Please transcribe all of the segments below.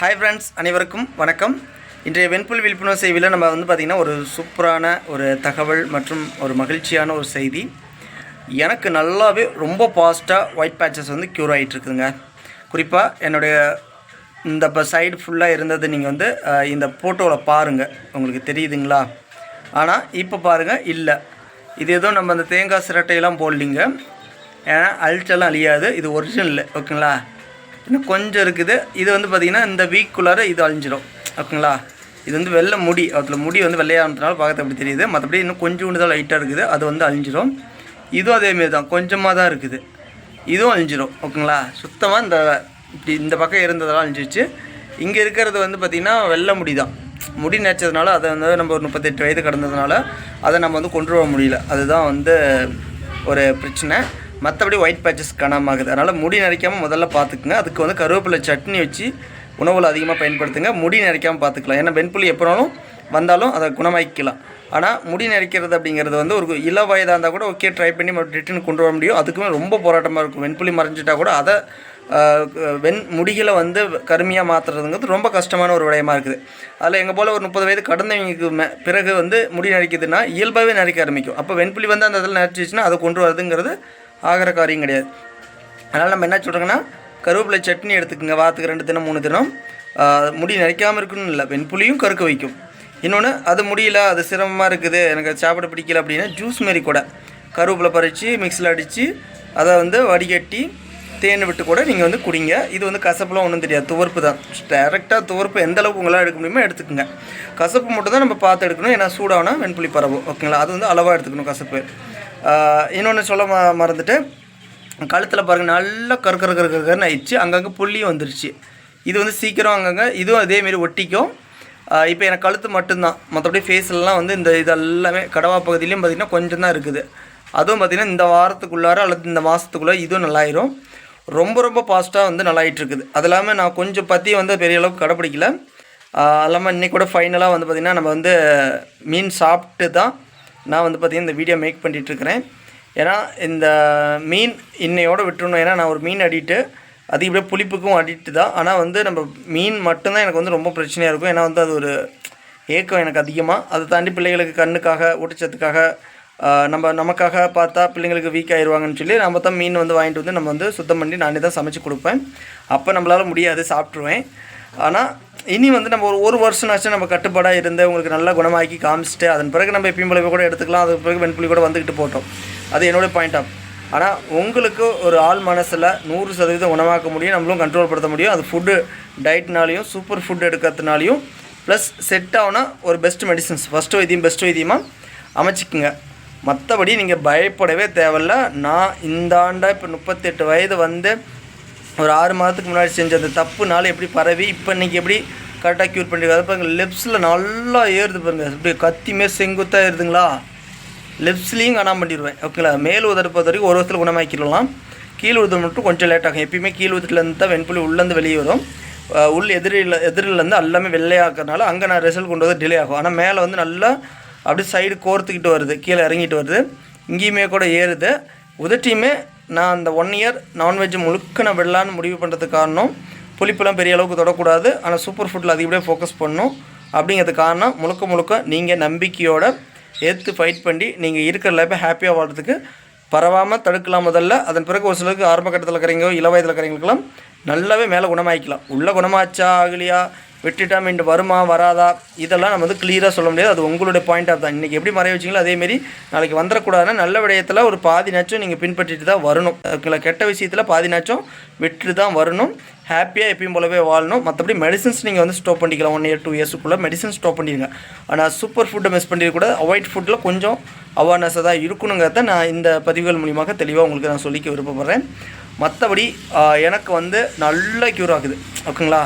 Hi friends அனைவருக்கும் வணக்கம். இன்றைய வெண்புல் விழிப்புணர்வு செய்தியில் நம்ம வந்து பார்த்திங்கன்னா ஒரு சூப்பரான ஒரு தகவல் மற்றும் ஒரு மகிழ்ச்சியான ஒரு செய்தி. எனக்கு நல்லாவே ரொம்ப ஃபாஸ்ட்டாக ஒயிட் பேச்சஸ் வந்து க்யூர் ஆகிட்டுருக்குதுங்க குறிப்பாக என்னுடைய இந்த இப்போ சைடு ஃபுல்லாக இருந்தது நீங்கள் வந்து இந்த ஃபோட்டோவில் பாருங்கள் உங்களுக்கு தெரியுதுங்களா? ஆனால் இப்போ பாருங்கள் இல்லை. இது எதுவும் நம்ம அந்த தேங்காய் சிரட்டையெல்லாம் போடலிங்க. ஏன்னா அழிச்செல்லாம் அழியாது. இது ஒரிஜினல் ஓகேங்களா இன்னும் கொஞ்சம் இருக்குது. இது வந்து பார்த்திங்கன்னா இந்த வீக்குள்ளார இது அழிஞ்சிடும் ஓகேங்களா? இது வந்து வெள்ளை முடி. அதில் முடி வந்து வெள்ளையானதுனால பார்க்கறது அப்படி தெரியுது. மற்றபடி இன்னும் கொஞ்சோண்டு தான் லைட்டாக இருக்குது. அது வந்து அழிஞ்சிடும் இதுவும் அதேமாரி தான். கொஞ்சமாக தான் இருக்குது. இதுவும் அழிஞ்சிடும் ஓகேங்களா? சுத்தமாக இந்த இப்படி இந்த பக்கம் இருந்ததெல்லாம் அழிஞ்சிருச்சு. இங்கே இருக்கிறது வந்து பார்த்திங்கன்னா வெள்ளை முடி தான். முடி நினச்சதுனால அதை வந்து நம்ம ஒரு முப்பத்தெட்டு வயது கடந்ததுனால அதை நம்ம வந்து கொண்டு வர முடியல. அதுதான் வந்து ஒரு பிரச்சனை. மற்றபடி ஒயிட் பேச்சஸ் காணாமாகுது அதனால் முடி நரைக்காமல் முதல்ல பார்த்துக்குங்க அதுக்கு வந்து கருவேப்பிலை சட்னி வச்சு உணவில் அதிகமாக பயன்படுத்துங்க. முடி நரைக்காமல் பார்த்துக்கலாம் ஏன்னா வெண்புலி எப்போனாலும் வந்தாலும் அதை குணமாக்கிக்கலாம். ஆனால் முடி நரைக்கிறது அப்படிங்கிறது வந்து ஒரு இள வயதாக இருந்தால் கூட ஓகே ட்ரை பண்ணி ரிட்டர்ன் கொண்டு வர முடியும். அதுக்குமே ரொம்ப போராட்டமாக இருக்கும். வெண்புலி மறைஞ்சிட்டா கூட அதை வெண் முடிகளை வந்து கருமையாக மாற்றுறதுங்கிறது ரொம்ப கஷ்டமான ஒரு விடயமா இருக்குது. அதில் எங்கள் போல் ஒரு முப்பது வயது கடந்தவங்களுக்கு மே பிறகு வந்து முடி நரைக்குதுன்னா இயல்பாகவே நரைக்க ஆரம்பிக்கும். அப்போ வெண்புலி வந்து அந்த இதில் நரைச்சிச்சுன்னா அதை கொண்டு வரதுங்கிறது ஆகிற காரியம் கிடையாது. அதனால் நம்ம என்ன சொல்கிறோங்கன்னா கருவேப்பிலை சட்னி எடுத்துக்கோங்க வாரத்துக்கு ரெண்டு தினம் மூணு தினம். முடி நரைக்காமல் இருக்குன்னு இல்லை வெண்புலியும் கருக்க வைக்கும். இன்னொன்று அது முடியல அது சிரமமாக இருக்குது எனக்கு சாப்பிட பிடிக்கல அப்படின்னா ஜூஸ் மாரி கூட. கருவேப்பிலை பறித்து மிக்ஸில் அடித்து அதை வந்து வடிகட்டி தேன் விட்டு கூட நீங்கள் வந்து குடிங்க. இது வந்து கசப்புலாம் ஒன்றும் தெரியாது துவர்ப்பு தான். டேரெக்டாக துவர்ப்பு எந்த அளவுக்கு உங்களால் எடுக்க முடியுமோ எடுத்துக்கோங்க. கசப்பு மட்டும் தான் நம்ம பார்த்து எடுக்கணும் ஏன்னா சூடானா வெண்புலி பரவும் ஓகேங்களா அது வந்து அளவாக எடுத்துக்கணும் கசப்பு. இன்னொன்று சொல்ல ம மறந்துட்டு கழுத்தில் பாருங்கள் நல்லா கரு கரு கரு கருன்னு ஆயிடுச்சு. அங்கங்கே புள்ளியும் வந்துருச்சு. இது வந்து சீக்கிரம் அங்கங்கே இதுவும் அதேமாரி ஒட்டிக்கும். இப்போ எனக்கு கழுத்து மட்டும்தான். மற்றபடி ஃபேஸ்லலாம் வந்து இந்த இது எல்லாமே கடவா பகுதியிலையும் பார்த்திங்கன்னா கொஞ்சம் தான் இருக்குது. அதுவும் பார்த்திங்கன்னா இந்த வாரத்துக்குள்ளார அல்லது இந்த மாதத்துக்குள்ளே இதுவும் நல்லாயிரும். ரொம்ப ரொம்ப ஃபாஸ்ட்டாக வந்து நல்லாயிட்டு இருக்குது அது இல்லாமல் நான் கொஞ்சம் பற்றி வந்து பெரிய அளவுக்கு கடைப்பிடிக்கல. அது இல்லாமல் இன்றைக்கி கூட ஃபைனலாக வந்து பார்த்திங்கன்னா நம்ம வந்து மீன் சாப்பிட்டு தான் நான் வந்து பார்த்திங்கன்னா இந்த வீடியோ மேக் பண்ணிகிட்ருக்கிறேன் ஏன்னா இந்த மீன் இன்னையோட விட்டுருணும் ஏன்னா நான் ஒரு மீன் அடிட்டு அது இப்படியே புளிப்புக்கும் அடிட்டு தான். ஆனால் வந்து நம்ம மீன் மட்டும்தான் எனக்கு வந்து ரொம்ப பிரச்சனையாக இருக்கும். ஏன்னா வந்து அது ஒரு ஏக்கம் எனக்கு அதிகமாக அதை தாண்டி பிள்ளைகளுக்கு கண்ணுக்காக ஊட்டச்சத்துக்காக நம்ம நமக்காக பார்த்தா பிள்ளைங்களுக்கு வீக் ஆயிடுவாங்கன்னு சொல்லி நம்ம தான் மீன் வந்து வாங்கிட்டு வந்து நம்ம வந்து சுத்தம் பண்ணி நானே தான் சமைச்சு கொடுப்பேன். அப்போ நம்மளால் முடியாது சாப்பிட்ருவேன் ஆனால் இனி வந்து நம்ம ஒரு ஒரு வருஷம்னாச்சும் நம்ம கட்டுப்பாடாக இருந்து உங்களுக்கு நல்லா குணமாக்கி காமிச்சிட்டு அதன் பிறகு நம்ம எப்பயும் போலவே கூட எடுத்துக்கலாம். அதுக்கு பிறகு வெண்புலி கூட வந்துக்கிட்டு போட்டோம். அது என்னோடய பாயிண்ட் ஆஃப் ஆனால் உங்களுக்கு ஒரு ஆள் மனசில் நூறு சதவீதம் உணவாக்க முடியும் நம்மளும் கண்ட்ரோல் படுத்த முடியும். அது ஃபுட்டு டயட்னாலையும் சூப்பர் ஃபுட் எடுக்கிறதுனாலையும் ப்ளஸ் செட் ஆகுனா ஒரு பெஸ்ட் மெடிசன்ஸ் ஃபஸ்ட்டு வைத்தியம் பெஸ்ட் வைத்தியமாக அமைச்சிக்குங்க. மற்றபடி நீங்கள் பயப்படவே தேவையில்ல. நான் இந்த ஆண்டா இப்போ முப்பத்தெட்டு வயது வந்து ஒரு ஆறு மாதத்துக்கு முன்னாடி செஞ்ச அந்த தப்புனால எப்படி பரவி இப்போ இன்றைக்கி எப்படி கரெக்டாக க்யூர் பண்ணிருக்காது பாருங்கள் லெப்ஸில் நல்லா ஏறுது பாருங்கள் இப்படி கத்தியுமே செங்குத்தாக ஏறுதுங்களா? லெப்ஸ்லேயும் காணாமல் பண்ணிடுவேன் ஓகேங்களா மேல் உதடு பொறுத்த வரைக்கும் ஒரு வருஷத்தில் குணமாக்கிடலாம். கீழ் உதடு மட்டும் கொஞ்சம் லேட் ஆகும். எப்பயுமே கீழ் உதட்டிலேருந்து தான் வெண்புலி உள்ளேருந்து வெளியே வரும். உள் எதிரில் எதிரிலேருந்து எல்லாமே வெள்ளையாக்கிறதுனால அங்கே நான் ரிசல்ட் கொண்டு வந்து டிலே ஆகும். ஆனால் மேலே வந்து நல்லா அப்படியே சைடு கோர்த்துக்கிட்டு வருது. கீழே இறங்கிட்டு வருது. இங்கேயுமே கூட ஏறுது. உதட்டியுமே நான் அந்த ஒன் இயர் நான்வெஜ் முழுக்க நான் விடலான்னு முடிவு பண்ணுறதுக்கு காரணம் புளிப்பெல்லாம் பெரிய அளவுக்கு தொடக்கூடாது. ஆனால் சூப்பர் ஃபுட்டில் அதிகப்படியாக ஃபோக்கஸ் பண்ணும். அப்படிங்கிறதுக்கு காரணம். முழுக்க முழுக்க நீங்கள் நம்பிக்கையோட ஏற்று ஃபைட் பண்ணி நீங்கள் இருக்கிற லைஃப்பை ஹாப்பியாக வாழ்கிறதுக்கு பரவாமல் தடுக்கலாம் முதல்ல. அதன் பிறகு ஒரு சிலருக்கு ஆரம்ப கட்டத்தில் இருக்கிறீங்க இளவயதில் இருக்கிறவங்களுக்கெல்லாம் நல்லாவே மேலே குணமாக்கிக்கலாம் உள்ளே குணமாச்சா ஆகலையா? விட்டுட்டா மீண்டும் வருமா வராதா? இதெல்லாம் நம்ம வந்து கிளியராக சொல்ல முடியாது. அது உங்களுடைய பாயிண்ட் ஆஃப் தான். இன்றைக்கி எப்படி மறைய வச்சிங்களோ அதேமாரி நாளைக்கு வந்துடக்கூடாதுன்னா நல்ல விடயத்தில் ஒரு பாதி நாச்சும் நீங்கள் பின்பற்றிட்டு தான் வரணும். அதுக்குள்ள கெட்ட விஷயத்தில் பாதி நாச்சும் விட்டு தான் வரணும். ஹாப்பியாக எப்பயும் போலவே வாழணும். மற்றபடி மெடிசன்ஸ் நீங்கள் வந்து ஸ்டாப் பண்ணிக்கலாம். ஒன் இயர் டூ இயர்ஸுக்குள்ளே மெடிசன் ஸ்டாப் பண்ணிடுங்க. ஆனால் சூப்பர் ஃபுட்டை மிஸ் பண்ணிடக்கூடாது அவாய்ட் ஃபுட்டில் கொஞ்சம் அவேர்னஸாக தான் இருக்கணுங்கிறத நான் இந்த பதிவுகள் மூலியமாக தெளிவாக உங்களுக்கு நான் சொல்லிக்க விருப்பப்படுறேன். மற்றபடி எனக்கு வந்து நல்ல க்யூர் ஆகுது. ஓகேங்களா?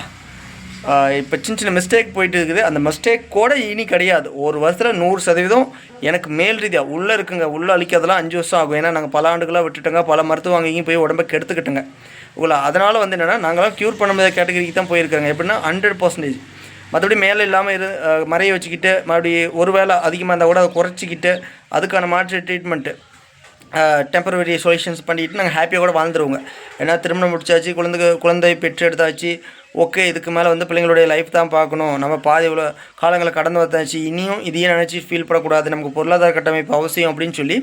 இப்போ சின்ன சின்ன மிஸ்டேக் போயிட்டு இருக்குது அந்த மிஸ்டேக் கூட இனி கிடையாது. ஒரு வருஷத்தில் நூறு சதவீதம் எனக்கு மேல் ரீதியாக உள்ளே இருக்குங்க. உள்ளே அழிக்கிறதுலாம் அஞ்சு வருஷம் ஆகும். ஏன்னா நாங்கள் பல ஆண்டுகளாக விட்டுட்டோங்க. பல மருத்துவம் அங்கேயும் போய் உடம்பை கெடுத்துக்கிட்டோங்க. உங்களை அதனால் வந்து என்னென்னா நாங்களாம் க்யூர் பண்ண முடியாத கேட்டகரிக்கு தான் போயிருக்காங்க. எப்படின்னா ஹண்ட்ரட் பர்சன்டேஜ் மற்றபடி மேலே இல்லாமல் இரு மறைய வச்சுக்கிட்டு மறுபடியும் ஒரு வேளை அதிகமாக இருந்தால் கூட அதை குறைச்சிக்கிட்டு அதுக்கான மாற்று ட்ரீட்மெண்ட்டு டெம்பரவரி சொல்யூஷன்ஸ் பண்ணிட்டு நாங்கள் ஹாப்பியாக கூட வாழ்ந்துருவோங்க. ஏன்னா திருமணம் முடிச்சாச்சு குழந்தை குழந்தை பெற்று எடுத்தாச்சு ஓகே இதுக்கு மேலே வந்து பிள்ளைங்களுடைய லைஃப் தான் பார்க்கணும். நம்ம பாதி இவ்வளோ காலங்களை கடந்து வந்தாச்சு. இனியும் இதையே நினச்சி ஃபீல் பண்ணக்கூடாது நமக்கு பொருளாதார கட்டமைப்பு அவசியம் அப்படின்னு சொல்லி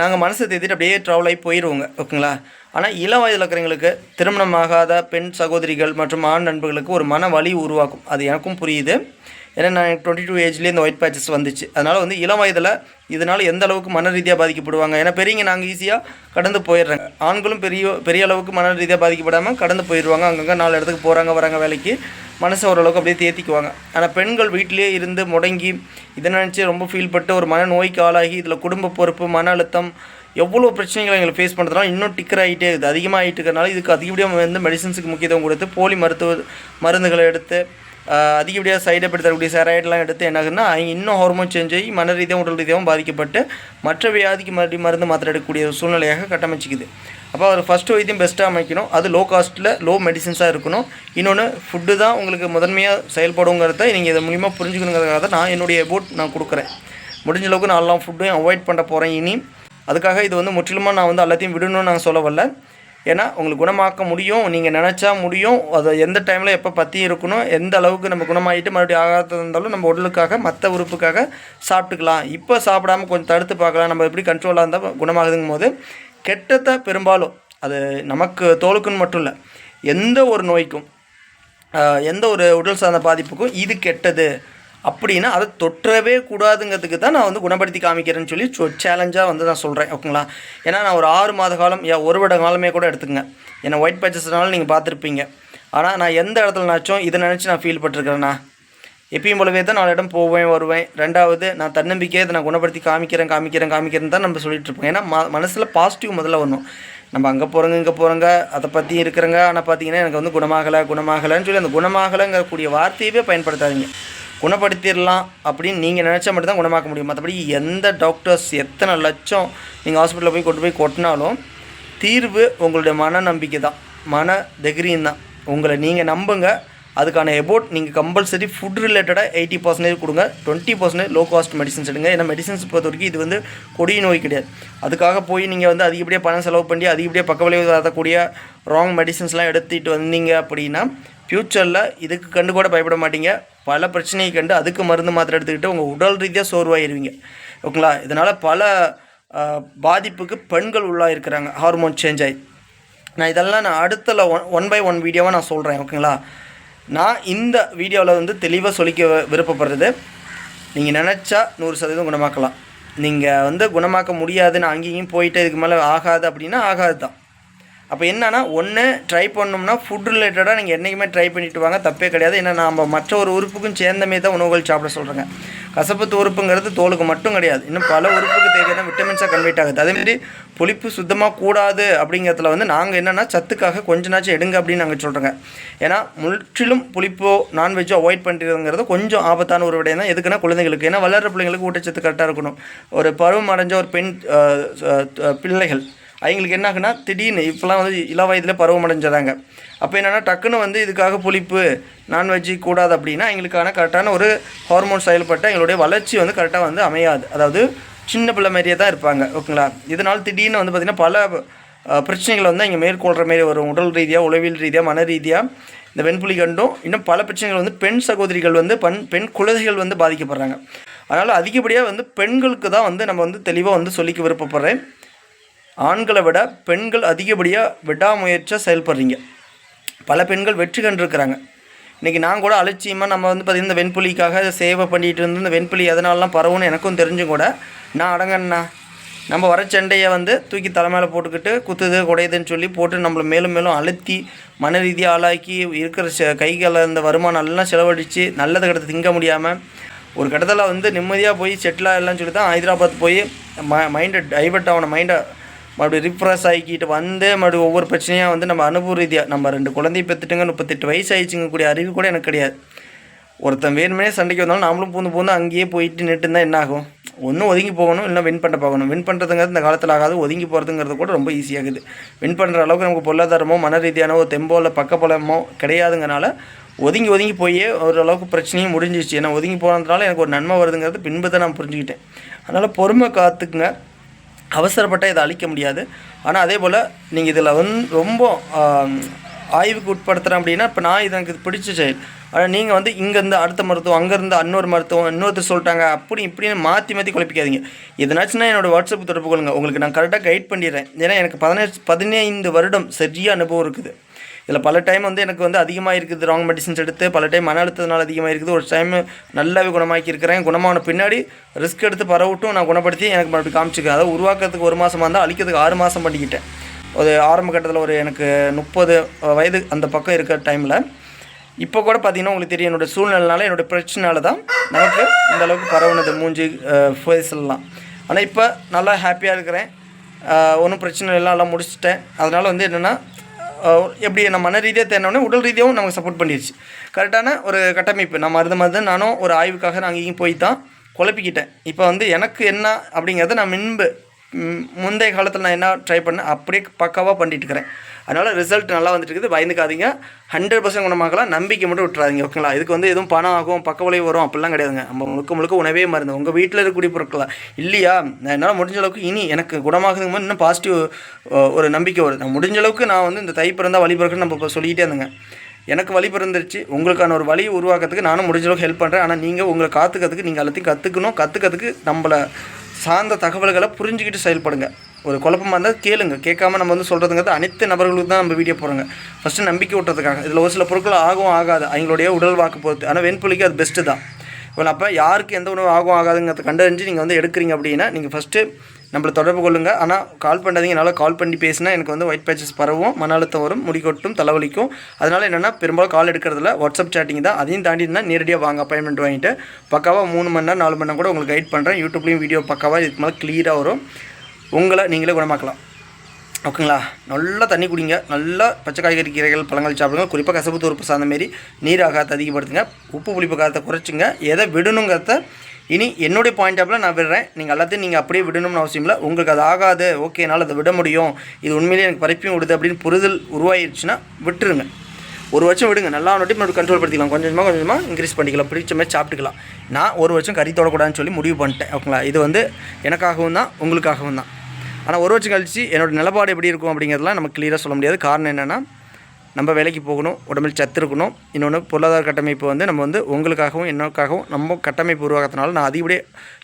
நாங்கள் மனசை தேத்திட்டு அப்படியே ட்ராவல் ஆகி போயிடுவோங்க ஓகேங்களா? ஆனால் இளம் வயதில் இருக்கிறவங்களுக்கு திருமணமாகாத பெண் சகோதரிகள் மற்றும் ஆண் நண்பர்களுக்கு ஒரு மன வலி உருவாக்கும். அது எனக்கும் புரியுது. ஏன்னா நான் டுவெண்ட்டி டூ ஏஜ்லேயே இந்த ஒயிட் பேச்சஸ் வந்துச்சு. அதனால் வந்து இளம் வயதில் இதனால் எந்த அளவுக்கு மன ரீதியாக பாதிக்கப்படுவாங்க? ஏன்னா பெரியவங்க நாங்கள் ஈஸியாக கடந்து போயிடுறாங்க. ஆண்களும் பெரிய பெரிய அளவுக்கு மன ரீதியாக பாதிக்கப்படாமல் கடந்து போயிடுவாங்க. அங்கங்கே நாலு இடத்துக்கு போகிறாங்க வராங்க வேலைக்கு. மனசை ஓரளவுக்கு அப்படியே தேத்திக்குவாங்க. ஆனால் பெண்கள் வீட்டிலேயே இருந்து முடங்கி இதை நினச்சி ரொம்ப ஃபீல் பட்டு ஒரு மன நோய்க்கு ஆளாகி இதில் குடும்ப பொறுப்பு மன அழுத்தம் எவ்வளோ பிரச்சனைகளை எங்களை ஃபேஸ் பண்ணுறதுனால இன்னும் டிக்கர் ஆகிட்டே இருக்குது. அதிகமாகிட்டு இருக்கிறனால இதுக்கு அதிகப்படியாக வந்து மெடிசன்ஸுக்கு முக்கியத்துவம் கொடுத்து போலி மருத்துவ மருந்துகளை எடுத்து அதிகப்படியாக சைடு எஃபெக்ட் தரக்கூடிய செராய்டெலாம் எடுத்து என்ன ஆகுதுன்னா அவங்க இன்னும் ஹார்மோன் சேஞ்ச் ஆகி மன ரீதியாகவும் உடல் ரீதியாகவும் பாதிக்கப்பட்டு மற்ற வியாதிக்கு மறுபடியும் மருந்து மாத்திரை எடுக்கக்கூடிய ஒரு சூழ்நிலையாக கட்டமைச்சிக்குது. அப்போ அவர் ஃபஸ்ட்டு வைத்தியம் பெஸ்ட்டாக அமைக்கணும். அது லோ காஸ்ட்டில் லோ மெடிசின்ஸாக இருக்கணும். இன்னொன்று ஃபுட்டு தான் உங்களுக்கு முதன்மையாக செயல்படுங்கிறத நீங்கள் இதை மூலிமா புரிஞ்சுக்கணுங்கிறதுக்காக தான் நான் என்னுடைய போட் நான் கொடுக்குறேன். முடிஞ்ச அளவுக்கு நான் எல்லாம் ஃபுட்டையும் அவாய்ட் பண்ண போகிறேன் இனி. அதுக்காக இது வந்து முற்றிலுமாக நான் வந்து எல்லாத்தையும் விடணும்னு நான் சொல்ல வரல ஏன்னா உங்களுக்கு குணமாக்க முடியும் நீங்கள் நினச்சா முடியும் அதை எந்த டைமில் எப்போ பற்றி இருக்கணும் எந்த அளவுக்கு நம்ம குணமாகிட்டு மறுபடியும் ஆகாத இருந்தாலும் நம்ம உடலுக்காக மற்ற உறுப்புக்காக சாப்பிட்டுக்கலாம். இப்போ சாப்பிடாம கொஞ்சம் தடுத்து பார்க்கலாம். நம்ம எப்படி கண்ட்ரோலாக இருந்தால் குணமாகுதுங்கும் போது கெட்டத்தை பெரும்பாலும் அது நமக்கு தோலுக்குன்னு மட்டும் இல்லை எந்த ஒரு நோய்க்கும் எந்த ஒரு உடல் சார்ந்த பாதிப்புக்கும் இது கெட்டது. அப்படின்னா அதை தொற்றவே கூடாதுங்கிறதுக்கு தான் நான் வந்து குணப்படுத்தி காமிக்கிறேன்னு சொல்லி சேலஞ்சாக வந்து நான் சொல்கிறேன் ஓகேங்களா? ஏன்னா நான் ஒரு ஆறு மாத காலம் ஏன் ஒரு வருட காலமே கூட எடுத்துக்கங்க. ஏன்னா ஒயிட் பேச்சஸ்னால நீங்கள் பார்த்துருப்பீங்க. ஆனால் நான் எந்த இடத்துலனாச்சும் இதை நினச்சி நான் ஃபீல் பட்டிருக்கிறேன்னா? எப்பயும் போலவே தான் நாலு இடம் போவேன் வருவேன். ரெண்டாவது நான் தன்னம்பிக்கையை இதை நான் குணப்படுத்தி காமிக்கிறேன் காமிக்கிறேன் காமிக்கிறேன் தான் நம்ம சொல்லிட்டு இருப்போம். ஏன்னா ம மனசில் பாசிட்டிவ் முதல்ல வரணும். நம்ம அங்கே போகிறோங்க இங்கே போகிறோங்க அதை பற்றி இருக்கிறங்க ஆனால் பார்த்தீங்கன்னா எனக்கு வந்து குணமாகலை குணமாகலைன்னு சொல்லி அந்த குணமாகலைங்கிற கூடிய வார்த்தையவே பயன்படுத்தாதீங்க. குணப்படுத்திடலாம் அப்படின்னு நீங்கள் நினச்சா மட்டும்தான் குணமாக்க முடியும். மற்றபடி எந்த டாக்டர்ஸ் எத்தனை லட்சம் நீங்கள் ஹாஸ்பிட்டலில் போய் கொண்டு போய் கொட்டினாலும் தீர்வு உங்களுடைய மன நம்பிக்கை தான். மன தைரியம் தான். உங்களை நீங்கள் நம்புங்க. அதுக்கான எபோட் நீங்கள் கம்பல்சரி ஃபுட் ரிலேட்டடாக எயிட்டி பர்சன்டேஜ் கொடுங்க. Twenty percentage low cost medicines எடுங்க. ஏன்னா மெடிசன்ஸ் பொறுத்த வரைக்கும் இது வந்து கொடிய நோய் கிடையாது. அதுக்காக போய் நீங்கள் வந்து அதிகப்படியாக பணம் செலவு பண்ணி அதிகப்படியாக பக்க விளைவு வரக்கூடிய ராங் மெடிசன்ஸ்லாம் எடுத்துகிட்டு வந்தீங்க அப்படின்னா ஃப்யூச்சரில் இதுக்கு கண்டு கூட பயப்பட மாட்டீங்க. பல பிரச்சனையை கண்டு அதுக்கு மருந்து மாத்திரை எடுத்துக்கிட்டு உங்கள் உடல் ரீதியாக சோர்வாயிருவீங்க. ஓகேங்களா? இதனால் பல பாதிப்புக்கு பெண்கள் உள்ளாக இருக்கிறாங்க. ஹார்மோன் சேஞ்ச் ஆகி நான் இதெல்லாம் நான் அடுத்தல ஒன் ஒன் பை ஒன் வீடியோவாக நான் சொல்கிறேன் ஓகேங்களா? நான் இந்த வீடியோவில் வந்து தெளிவாக சொல்லிக்க விருப்பப்படுறது. நீங்கள் நினச்சா நூறு சதவீதம் குணமாக்கலாம். நீங்கள் வந்து குணமாக்க முடியாதுன்னு அங்கேயும் போயிட்டு இதுக்கு மேலே ஆகாது அப்படின்னா ஆகாது தான். அப்போ என்னன்னா ஒன்று ட்ரை பண்ணோம்னா ஃபுட் ரிலேட்டடாக நீங்கள் என்றைக்குமே ட்ரை பண்ணிட்டு வாங்க. தப்பே கிடையாது. ஏன்னா நம்ம மற்ற ஒரு உறுப்புக்கும் சேர்ந்தமே தான் உணவுகள் சாப்பிட சொல்கிறேங்க கசப்புத்து உறுப்புங்கிறது தோலுக்கு மட்டும் கிடையாது. இன்னும் பல உறுப்புக்கு தேவையான விட்டமின்ஸாக கன்வெர்ட் ஆகுது. அதேமாரி புளிப்பு சுத்தமாக கூடாது அப்படிங்கிறதுல வந்து நாங்கள் என்னென்னா சத்துக்காக கொஞ்ச நாச்சும் எடுங்க அப்படின்னு நாங்கள் சொல்கிறோங்க ஏன்னா முற்றிலும் புளிப்போ நான்வெஜ்ஜோ அவாய்ட் பண்ணுறதுங்கிறது கொஞ்சம் ஆபத்தான ஒரு விடையம் தான் எதுக்குன்னா குழந்தைங்களுக்கு ஏன்னா வளர்கிற பிள்ளைங்களுக்கு ஊட்டச்சத்து கரெக்டாக இருக்கணும். ஒரு பருவம் அடைஞ்ச ஒரு பெண் பிள்ளைகள் அவங்களுக்கு என்ன ஆகுனா திடீர்னு இப்போலாம் வந்து இள வயதில் பருவம் அப்போ என்னென்னா டக்குன்னு வந்து இதுக்காக புளிப்பு நான்வெஜ்ஜு கூடாது அப்படின்னா எங்களுக்கான கரெக்டான ஒரு ஹார்மோன் செயல்பட்டு எங்களுடைய வளர்ச்சி வந்து கரெக்டாக வந்து அமையாது. அதாவது சின்ன பிள்ளை மாதிரியே தான் இருப்பாங்க. ஓகேங்களா? இதனால் திடீர்னு வந்து பார்த்திங்கன்னா பல பிரச்சனைகளை வந்து இங்கே மேற்கொள்கிற மாரி வரும். உடல் ரீதியாக உளவியல் ரீதியாக மன ரீதியாக இந்த வெண்புலி கண்டும் இன்னும் பல பிரச்சனைகள் வந்து பெண் சகோதரிகள் வந்து பெண் பெண் குழந்தைகள் வந்து பாதிக்கப்படுறாங்க. அதனால் அதிகப்படியாக வந்து பெண்களுக்கு தான் வந்து நம்ம வந்து தெளிவாக வந்து சொல்லிக்க விருப்பப்படுறேன். ஆண்களை விட பெண்கள் அதிகப்படியாக விடாமுயற்சியாக செயல்படுறீங்க. பல பெண்கள் வெற்றி கண்டிருக்கிறாங்க. இன்றைக்கி நான் கூட அலட்சியமாக நம்ம வந்து பார்த்திங்கன்னா இந்த வெண்புலிக்காக சேவை பண்ணிகிட்டு இருந்து இந்த வெண்புலி எதனாலலாம் பரவும்னு எனக்கும் தெரிஞ்சும் கூட நான் அடங்கண்ணா நம்ம வர சண்டையை வந்து தூக்கி தலைமையில் போட்டுக்கிட்டு குத்துது குடையுதுன்னு சொல்லி போட்டு நம்மளை மேலும் மேலும் அழுத்தி மன ரீதியாக ஆளாக்கி இருக்கிற செ கைகளில் இந்த வருமானம் எல்லாம் செலவழித்து நல்லது கிட்ட திங்க முடியாமல் ஒரு கட்டத்தில் வந்து நிம்மதியாக போய் செட்டில் ஆகலாம்னு சொல்லி தான் ஹைதராபாத் போய் ம மைண்டை டைவர்ட் ஆகணும் மைண்டை மறுபடியும் ரிஃப்ரெஷ் ஆகிக்கிட்டு வந்து மறுபடியும் ஒவ்வொரு பிரச்சனையாக வந்து நம்ம அனுபவ ரீதியாக நம்ம ரெண்டு குழந்தைய பெற்றுட்டுங்க முப்பத்தெட்டு வயசு ஆயிடுச்சுங்க கூடிய அறிவு கூட எனக்கு கிடையாது. ஒருத்தன் வேணுமே சண்டைக்கு வந்தாலும் நாமளும் பூந்து பூந்து அங்கேயே போயிட்டு நின்று இருந்தால் என்ன ஆகும்? ஒன்றும் ஒதுங்கி போகணும் இல்லை வின் பண்ண போகணும் வின் பண்ணுறதுங்கிறது இந்த காலத்தில் ஆகாது ஒதுங்கி போகிறதுங்கிறது கூட ரொம்ப ஈஸியாகுது வின் பண்ணுற அளவுக்கு நமக்கு பொருளாதாரமோ மன ரீதியான ஒரு தெம்போ இல்லை பக்கப்பலமோ கிடையாதுங்கனால ஒதுங்கி ஒதுங்கி போய் ஓரளவுக்கு பிரச்சனையும் முடிஞ்சிச்சு ஏன்னா ஒதுங்கி போனதுனால எனக்கு ஒரு நன்மை வருதுங்கிறது பின்பு தான் நான் புரிஞ்சுக்கிட்டேன். அதனால் பொறுமை காத்துக்குங்க. அவசரப்பட்டால் இதை அழிக்க முடியாது. ஆனால் அதே போல் நீங்கள் இதில் வந்து ரொம்ப ஆய்வுக்கு உட்படுத்துகிறேன் அப்படின்னா இப்போ நான் இது எனக்கு பிடிச்ச செயல். ஆனால் நீங்கள் வந்து இங்கேருந்து அடுத்த மருத்துவம் அங்கேருந்து இன்னொரு மருத்துவம் இன்னொருத்தர் சொல்லிட்டாங்க அப்படி இப்படின்னு மாற்றி மாற்றி குழப்பிக்காதீங்க. எதனாச்சுன்னா என்னோட வாட்ஸ்அப் தொடர்பு கொள்ளுங்கள் உங்களுக்கு நான் கரெக்டாக கைட் பண்ணிடுறேன். ஏன்னா எனக்கு பதினெட்டு பதினைந்து வருடம் சரியாக அனுபவம் இருக்குது. இதில் பல டைம் வந்து எனக்கு வந்து அதிகமாக இருக்குது ராங் மெடிசின்ஸ் எடுத்து பல டைம் மன அழுத்தத்தினால அதிகமாக இருக்குது. ஒரு டைம் நல்லாவே குணமாக்கி இருக்கிறேன் குணமான பின்னாடி ரிஸ்க் எடுத்து பரவட்டும் நான் குணப்படுத்தி எனக்கு மறுபடியும் காமிச்சிக்கிறேன் அதாவது உருவாக்குறதுக்கு ஒரு மாதமாக இருந்தால் அழிக்கிறதுக்கு ஆறு மாதம் பண்ணிக்கிட்டேன். ஒரு ஆரம்ப கட்டத்தில் ஒரு எனக்கு முப்பது வயது அந்த பக்கம் இருக்கிற டைமில் இப்போ கூட பார்த்தீங்கன்னா உங்களுக்கு தெரியும் என்னோடய சூழ்நிலைனால என்னோடய பிரச்சனால தான் நமக்கு இந்த அளவுக்கு பரவுனது மூஞ்சி ஃபேஸ்லாம் ஆனால் இப்போ நல்லா ஹாப்பியாக இருக்கிறேன். ஒன்றும் பிரச்சனை இல்லை எல்லாம் முடிச்சுட்டேன். அதனால் வந்து என்னென்னா எப்படி நம்ம மன ரீதியாக தேனோடனே உடல் ரீதியாகவும் நமக்கு சப்போர்ட் பண்ணிடுச்சு கரெக்டான ஒரு கட்டமைப்பு. நம்ம மருந்து மருந்து நானும் ஒரு ஆய்வுக்காக நான் அங்கேயும் போய் தான் குழப்பிக்கிட்டேன். இப்போ வந்து எனக்கு என்ன அப்படிங்கிறத நான் முன்பு முந்தைய காலத்தில் நான் என்ன ட்ரை பண்ணேன் அப்படியே பக்காவாக பண்ணிட்டு இருக்கிறேன் அதனால் ரிசல்ட் நல்லா வந்துட்டு இருக்குது பயந்துக்காதீங்க. ஹண்ட்ரட் பர்சன்ட் குணமாகலாம் நம்பிக்கை மட்டும் விட்டுறாதீங்க ஓகேங்களா இதுக்கு வந்து எதுவும் பணம் ஆகும் பக்க விளைவு வரும் அப்படிலாம் கிடையாதுங்க. நம்ம முழுக்க முழுக்க உணவே மருந்து. உங்கள் வீட்டில் இருக்கக்கூடிய பொருட்களா? இல்லையா? நான் என்னால் முடிஞ்ச அளவுக்கு இனி எனக்கு குணமாகுதுங்க இன்னும் பாசிட்டிவ் ஒரு நம்பிக்கை வருது நான் முடிஞ்ச அளவுக்கு நான் வந்து இந்த தை பிறந்தால் வழி பிறக்குன்னு நம்ம இப்போ சொல்லிக்கிட்டே இருந்தேங்க. எனக்கு வழி பிறந்துருச்சு. உங்களுக்கான ஒரு வழி உருவாக்கிறதுக்கு நானும் முடிஞ்ச அளவுக்கு ஹெல்ப் பண்ணுறேன் ஆனால் நீங்கள் உங்களை காத்துக்கிறதுக்கு நீங்கள் எல்லாத்தையும் கற்றுக்கணும் கற்றுக்கிறதுக்கு நம்மளை சார்ந்த தகவல்களை புரிஞ்சுக்கிட்டு செயல்படுங்க. ஒரு குழப்பமாக இருந்தால் கேளுங்க. கேட்காம நம்ம வந்து சொல்கிறதுங்கிறது அனைத்து நபர்களுக்கு தான் நம்ம வீடியோ போகிறோங்க ஃபஸ்ட்டு நம்பிக்கை விட்டுறதுக்காக இதில் ஒரு சில பொருட்கள் ஆகும் ஆகாது. அவங்களுடைய உடல் வாக்கு பொறுத்து. ஆனால் வெண்புலிக்கு அது பெஸ்ட்டு தான். இப்போ அப்போ யாருக்கு எந்த உணவு ஆகும் ஆகாதுங்கிறத கண்டறிஞ்சு நீங்கள் வந்து எடுக்கிறீங்க அப்படின்னா நீங்கள் ஃபஸ்ட்டு நம்மளை தொடர்பு கொள்ளுங்கள் ஆனால் கால் பண்ணாதீங்க. என்னால் கால் பண்ணி பேசினா எனக்கு வந்து ஒயிட் பேச்சஸ் பரவும் மன அழுத்தம் வரும் முடி கொட்டும் தலைவலிக்கும். அதனால் என்னென்னா பெரும்பாலும் கால் எடுக்கிறதுல வாட்ஸ்அப் சேட்டிங் தான். அதையும் தாண்டி இருந்தால் நேரடியாக வாங்க அப்பாயின்மெண்ட் வாங்கிட்டு பக்காவாக மூணு மணி நேரம் நாலு மணி நேரம் கூட உங்களுக்கு கைட் பண்ணுறேன் யூடியூப்லேயும் வீடியோ பக்காவாக இதுக்கு மேலே கிளியராக வரும். உங்களை நீங்களே குணமாக்கலாம். ஓகேங்களா? நல்லா தண்ணி குடிங்க. நல்லா பச்சை காய்கறி கீரைகள் பழங்கள் சாப்பிடுங்க. குறிப்பாக கசப்பு தூர்ப்பு சார்ந்த மாரி நீர் ஆகாரத்தை அதிகப்படுத்துங்க. உப்பு புளிப்பு காரத்தை குறைச்சிங்க. எதை விடணுங்கிறத இனி என்னுடைய பாயிண்ட் ஆஃபில் நான் விடுறேன். நீங்கள் எல்லாத்தையும் நீங்கள் அப்படியே விடணும்னு அவசியம் இல்லை. உங்களுக்கு அது ஆகாது. ஓகே என்னால் அதை விட முடியும். இது உண்மையிலேயே எனக்கு பறிப்பையும் விடுது அப்படின்னு புரிதல் உருவாயிருச்சுன்னா விட்டுருங்க. ஒரு வருஷம் விடுங்க. நல்லா நோட்டி மறுபடியும் கண்ட்ரோல் படுத்திக்கலாம். கொஞ்சமாக கொஞ்சமாக இன்க்ரீஸ் பண்ணிக்கலாம். பிடிச்ச மாதிரி சாப்பிட்டுக்கலாம். நான் ஒரு வருஷம் கறி தொடக்கூடாதுன்னு சொல்லி முடிவு பண்ணிட்டேன். ஓகேங்களா? இது வந்து எனக்காகவும் தான் உங்களுக்காகவும் தான். ஆனால் ஒரு வருஷம் கழிச்சு என்னோடய நிலப்பாடு எப்படி இருக்கும் அப்படிங்கிறதுலாம் நம்ம கிளியராக சொல்ல முடியாது. காரணம் என்னென்னா நம்ம வேலைக்கு போகணும் உடம்பில் சத்து இருக்கணும். இன்னொன்று பொருளாதார கட்டமைப்பு வந்து நம்ம வந்து உங்களுக்காகவும் என்னக்காகவும் நம்ம கட்டமைப்பு உருவாக்கிறதுனால நான் அதிகப்படியே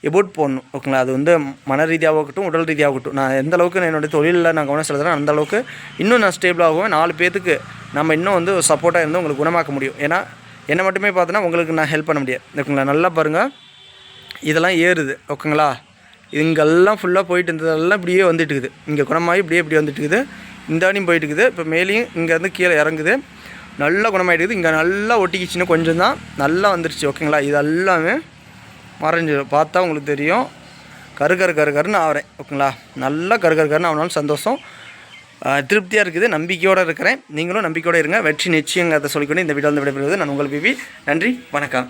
எபோட் போடணும். ஓகேங்களா? அது வந்து மன ரீதியாகட்டும் உடல் ரீதியாகட்டும் நான் எந்த அளவுக்கு நான் என்னுடைய தொழிலில் நான் கவனம் செலுத்துகிறேன் அந்த அளவுக்கு இன்னும் நான் ஸ்டேபிளாகவும் நாலு பேத்துக்கு நம்ம இன்னும் வந்து சப்போர்ட்டாக இருந்து உங்களுக்கு குணமாக்க முடியும். ஏன்னா என்னை மட்டுமே பார்த்தோன்னா உங்களுக்கு நான் ஹெல்ப் பண்ண முடியாது. ஓகேங்களா? நல்லா பாருங்கள் இதெல்லாம் ஏறுது. ஓகேங்களா? இங்கெல்லாம் ஃபுல்லாக போயிட்டு இருந்ததெல்லாம் இப்படியே வந்துட்டுருக்குது இங்கே குணமாகி இப்படியே இப்படி வந்துட்டுருக்குது இந்தாண்டியும் இந்தாடியும் போயிட்டு இருக்குது இப்போ மேலேயும் இங்கேருந்து கீழே இறங்குது. நல்லா குணமாயிட்டுக்குது இங்கே நல்லா ஒட்டிக்கிச்சுன்னு கொஞ்சம் தான் நல்லா வந்துருச்சு. ஓகேங்களா? இது எல்லாமே மறைஞ்சிடும் பார்த்தா உங்களுக்கு தெரியும். கரு கரு கரு கருன்னு ஆகிறேன் ஓகேங்களா? நல்லா கரு கரு கருன்னு ஆனாலும் சந்தோஷம். திருப்தியாக இருக்குது. நம்பிக்கையோடு இருக்கிறேன். நீங்களும் நம்பிக்கையோடு இருங்க. வெற்றி நிச்சயங்கிறத சொல்லிக்கொண்டு இந்த வீடியோ வந்து விடைபெறுவது நான் உங்கள் பிபி நன்றி. வணக்கம்.